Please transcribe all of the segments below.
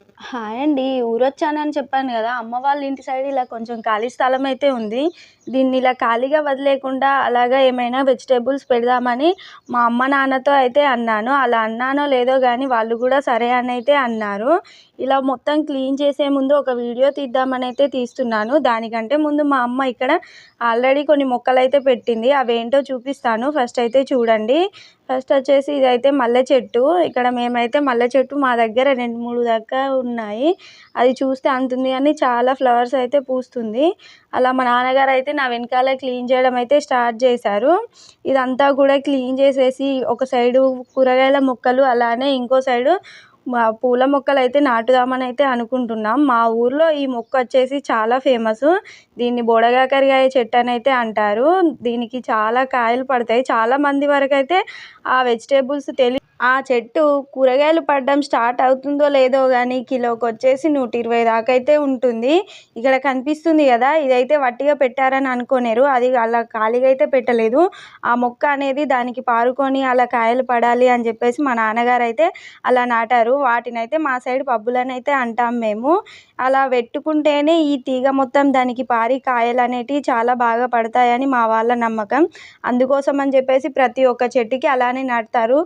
Thank you. Hi అండి. ఊరొచ్చానని చెప్పాను కదా అమ్మ వాళ్ళ ఇంటి సైడ్ ఇలా కొంచెం ఖాళీ స్థలం అయితే ఉంది. దీన్ని ఇలా ఖాళీగా వదిలేకుండా అలాగా ఏమైనా వెజిటేబుల్స్ పెడదామని మా అమ్మ నాన్నతో అయితే అన్నాను. అలా అన్నానో లేదో కానీ వాళ్ళు కూడా సరే అని అయితే అన్నారు. ఇలా మొత్తం క్లీన్ చేసే ముందు ఒక వీడియో తీద్దామని అయితే తీస్తున్నాను. దానికంటే ముందు మా అమ్మ ఇక్కడ ఆల్రెడీ కొన్ని మొక్కలు అయితే పెట్టింది. అవేంటో చూపిస్తాను. ఫస్ట్ అయితే చూడండి. ఫస్ట్ వచ్చేసి ఇదైతే మల్లె చెట్టు. ఇక్కడ మేమైతే మల్లె చెట్టు మా దగ్గర రెండు మూడు దాకా ఉన్నాయి ఉన్నాయి. అది చూస్తే అంతుంది అని చాలా ఫ్లవర్స్ అయితే పూస్తుంది. అలా మా నాన్నగారు అయితే నా వెనకాల క్లీన్ చేయడం అయితే స్టార్ట్ చేశారు. ఇదంతా కూడా క్లీన్ చేసేసి ఒక సైడు కూరగాయల మొక్కలు అలానే ఇంకో సైడు మా పూల మొక్కలు అయితే నాటుదామని అయితే అనుకుంటున్నాం. మా ఊర్లో ఈ మొక్క వచ్చేసి చాలా ఫేమస్. దీన్ని బోడగాకరికాయ చెట్టు అని అయితే అంటారు. దీనికి చాలా కాయలు పడతాయి. చాలా మంది వరకు అయితే ఆ వెజిటేబుల్స్ తెలి ఆ చెట్టు కూరగాయలు పడడం స్టార్ట్ అవుతుందో లేదో కానీ కిలోకి వచ్చేసి నూట ఇరవై దాకా అయితే ఉంటుంది. ఇక్కడ కనిపిస్తుంది కదా ఇదైతే వట్టిగా పెట్టారని అనుకోలేరు అది అలా ఖాళీగా అయితే పెట్టలేదు. ఆ మొక్క అనేది దానికి పారుకొని అలా కాయలు పడాలి అని చెప్పేసి మా నాన్నగారు అయితే అలా నాటారు. వాటిని అయితే మా సైడ్ పబ్బులని అయితే అంటాం మేము. అలా పెట్టుకుంటేనే ఈ తీగ మొత్తం దానికి పారి కాయలు అనేటివి చాలా బాగా పడతాయని మా వాళ్ళ నమ్మకం. అందుకోసం అని చెప్పేసి ప్రతి ఒక్క చెట్టుకి అలానే నాటుతారు.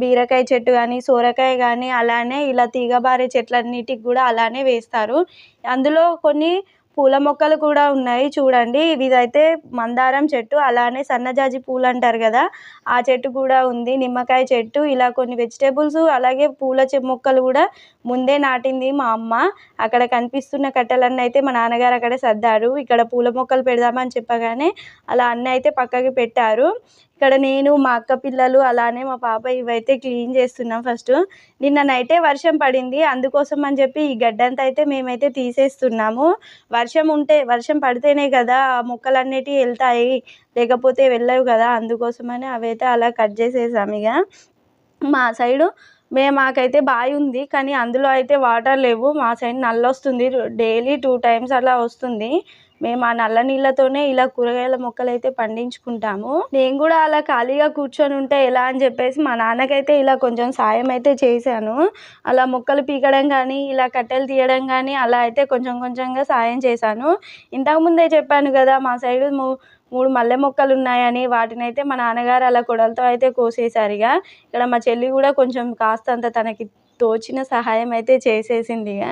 బీర బీరకాయ చెట్టు కానీ సోరకాయ కానీ అలానే ఇలా తీగబారే చెట్లన్నిటికి కూడా అలానే వేస్తారు. అందులో కొన్ని పూల మొక్కలు కూడా ఉన్నాయి చూడండి. ఇదైతే మందారం చెట్టు అలానే సన్నజాజి పూలు అంటారు కదా ఆ చెట్టు కూడా ఉంది. నిమ్మకాయ చెట్టు ఇలా కొన్ని వెజిటేబుల్స్ అలాగే పూల మొక్కలు కూడా ముందే నాటింది మా అమ్మ. అక్కడ కనిపిస్తున్న కట్టెలన్నీ అయితే మా నాన్నగారు అక్కడే సర్దారు. ఇక్కడ పూల మొక్కలు పెడదామని చెప్పగానే అలా అన్నీ అయితే పక్కకి పెట్టారు. ఇక్కడ నేను మా అక్క పిల్లలు అలానే మా పాప ఇవైతే క్లీన్ చేస్తున్నాం ఫస్ట్. నిన్న నైటే వర్షం పడింది. అందుకోసం అని చెప్పి ఈ గడ్డంతా అయితే మేమైతే తీసేస్తున్నాము. వర్షం ఉంటే వర్షం పడితేనే కదా ఆ వెళ్తాయి లేకపోతే వెళ్ళవు కదా. అందుకోసమని అవైతే అలా కట్ చేసేసాము ఇక. మా సైడు మేము మాకైతే బావి ఉంది కానీ అందులో అయితే వాటర్ లేవు. మా సైడ్ నల్ల వస్తుంది డైలీ టూ టైమ్స్ అలా వస్తుంది. మేము ఆ నల్ల నీళ్ళతోనే ఇలా కూరగాయల మొక్కలు అయితే పండించుకుంటాము. నేను కూడా అలా ఖాళీగా కూర్చొని ఉంటే ఎలా అని చెప్పేసి మా నాన్నకైతే ఇలా కొంచెం సాయం అయితే చేశాను. అలా మొక్కలు పీకడం కానీ ఇలా కట్టెలు తీయడం కానీ అలా అయితే కొంచెం కొంచెంగా సాయం చేశాను. ఇంతకుముందే చెప్పాను కదా మా సైడు మూడు మల్లె మొక్కలు ఉన్నాయని వాటిని అయితే మా నాన్నగారు అలా కొడలతో అయితే కోసేసారు ఇక. ఇక్కడ మా చెల్లి కూడా కొంచెం కాస్తంత తనకి తోచిన సహాయం అయితే చేసేసింది ఇక.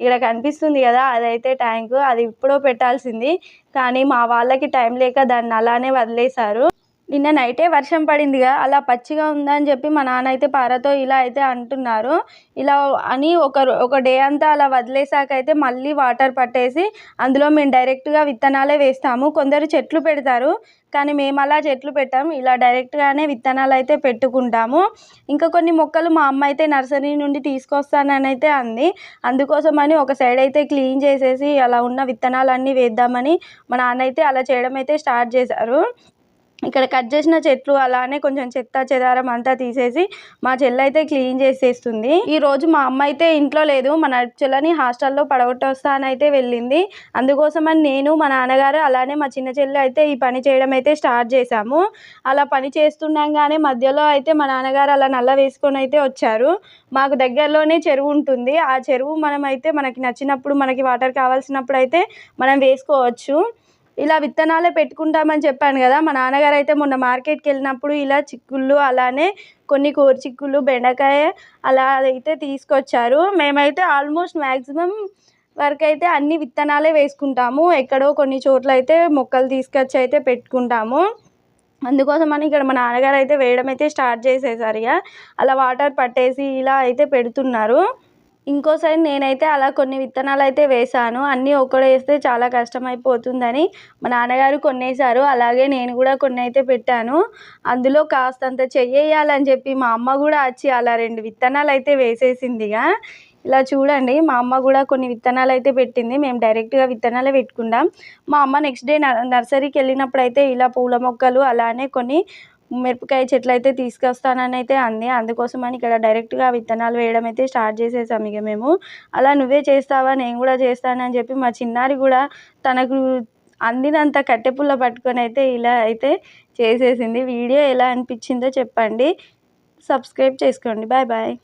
ఇక్కడ కనిపిస్తుంది కదా అదైతే ట్యాంకు అది ఇప్పుడో పెట్టాల్సింది. కానీ మా వాళ్ళకి టైం లేక దాన్ని అలానే వదిలేశారు. నిన్న నైటే వర్షం పడిందిగా అలా పచ్చిగా ఉందని చెప్పి మా నాన్న అయితే పారతో ఇలా అయితే అంటున్నారు. ఇలా అని ఒక ఒక డే అంతా అలా వదిలేసాక అయితే మళ్ళీ వాటర్ పట్టేసి అందులో మేము డైరెక్ట్గా విత్తనాలే వేస్తాము. కొందరు చెట్లు పెడతారు కానీ మేము అలా చెట్లు పెట్టాము. ఇలా డైరెక్ట్గానే విత్తనాలు అయితే పెట్టుకుంటాము. ఇంకా కొన్ని మొక్కలు మా అమ్మ అయితే నర్సరీ నుండి తీసుకొస్తానని అయితే అంది. అందుకోసమని ఒక సైడ్ అయితే క్లీన్ చేసేసి అలా ఉన్న విత్తనాలన్నీ వేద్దామని మా నాన్న అయితే అలా చేయడం అయితే స్టార్ట్ చేశారు. ఇక్కడ కట్ చేసిన చెట్లు అలానే కొంచెం చెత్త చెదారం అంతా తీసేసి మా చెల్లి అయితే క్లీన్ చేసేస్తుంది. ఈరోజు మా అమ్మ అయితే ఇంట్లో లేదు. మన చెల్లని హాస్టల్లో పడగొట్టొస్తానైతే అయితే వెళ్ళింది. అందుకోసమని నేను మా నాన్నగారు అలానే మా చిన్న చెల్లి అయితే ఈ పని చేయడం అయితే స్టార్ట్ చేశాము. అలా పని చేస్తుండగానే మధ్యలో అయితే మా నాన్నగారు అలా నల్ల వేసుకొని అయితే వచ్చారు. మాకు దగ్గరలోనే చెరువు ఉంటుంది. ఆ చెరువు మనం అయితే మనకి నచ్చినప్పుడు మనకి వాటర్ కావాల్సినప్పుడు అయితే మనం వేసుకోవచ్చు. ఇలా విత్తనాలే పెట్టుకుంటామని చెప్పాను కదా. మా నాన్నగారు అయితే మొన్న మార్కెట్కి వెళ్ళినప్పుడు ఇలా చిక్కుళ్ళు అలానే కొన్ని కూర చిక్కుళ్ళు బెండకాయ అలా అయితే తీసుకొచ్చారు. మేమైతే ఆల్మోస్ట్ మ్యాక్సిమం వరకు అయితే అన్ని విత్తనాలే వేసుకుంటాము. ఎక్కడో కొన్ని చోట్ల అయితే మొక్కలు తీసుకొచ్చి అయితే పెట్టుకుంటాము. అందుకోసమని ఇక్కడ మా నాన్నగారు అయితే వేయడం అయితే స్టార్ట్ చేసేసారు ఇక. అలా వాటర్ పట్టేసి ఇలా అయితే పెడుతున్నారు. ఇంకోసారి నేనైతే అలా కొన్ని విత్తనాలు అయితే వేసాను అన్నీ ఒక్కడే వేస్తే చాలా కష్టమైపోతుందని మా నాన్నగారు కొన్ని అలాగే నేను కూడా కొన్ని అయితే పెట్టాను. అందులో కాస్తంత చెయ్యాలని చెప్పి మా అమ్మ కూడా వచ్చి అలా రెండు విత్తనాలు అయితే వేసేసిందిగా. ఇలా చూడండి మా అమ్మ కూడా కొన్ని విత్తనాలు అయితే పెట్టింది. మేము డైరెక్ట్గా విత్తనాలే పెట్టుకుంటాం మా అమ్మ నెక్స్ట్ డే నర్సరీకి వెళ్ళినప్పుడు అయితే ఇలా పూల మొక్కలు అలానే కొన్ని మిరపకాయ చెట్లు అయితే తీసుకొస్తానని అయితే అంది. అందుకోసమని ఇక్కడ డైరెక్ట్గా విత్తనాలు వేయడం అయితే స్టార్ట్ చేసేసాం ఇక మేము. అలా నువ్వే చేస్తావా నేను కూడా చేస్తానని చెప్పి మా చిన్నారి కూడా తనకు అందినంత కట్టెపుల్ల పట్టుకొని అయితే ఇలా అయితే చేసేసింది. వీడియో ఎలా అనిపించిందో చెప్పండి. సబ్స్క్రైబ్ చేసుకోండి. Bye bye.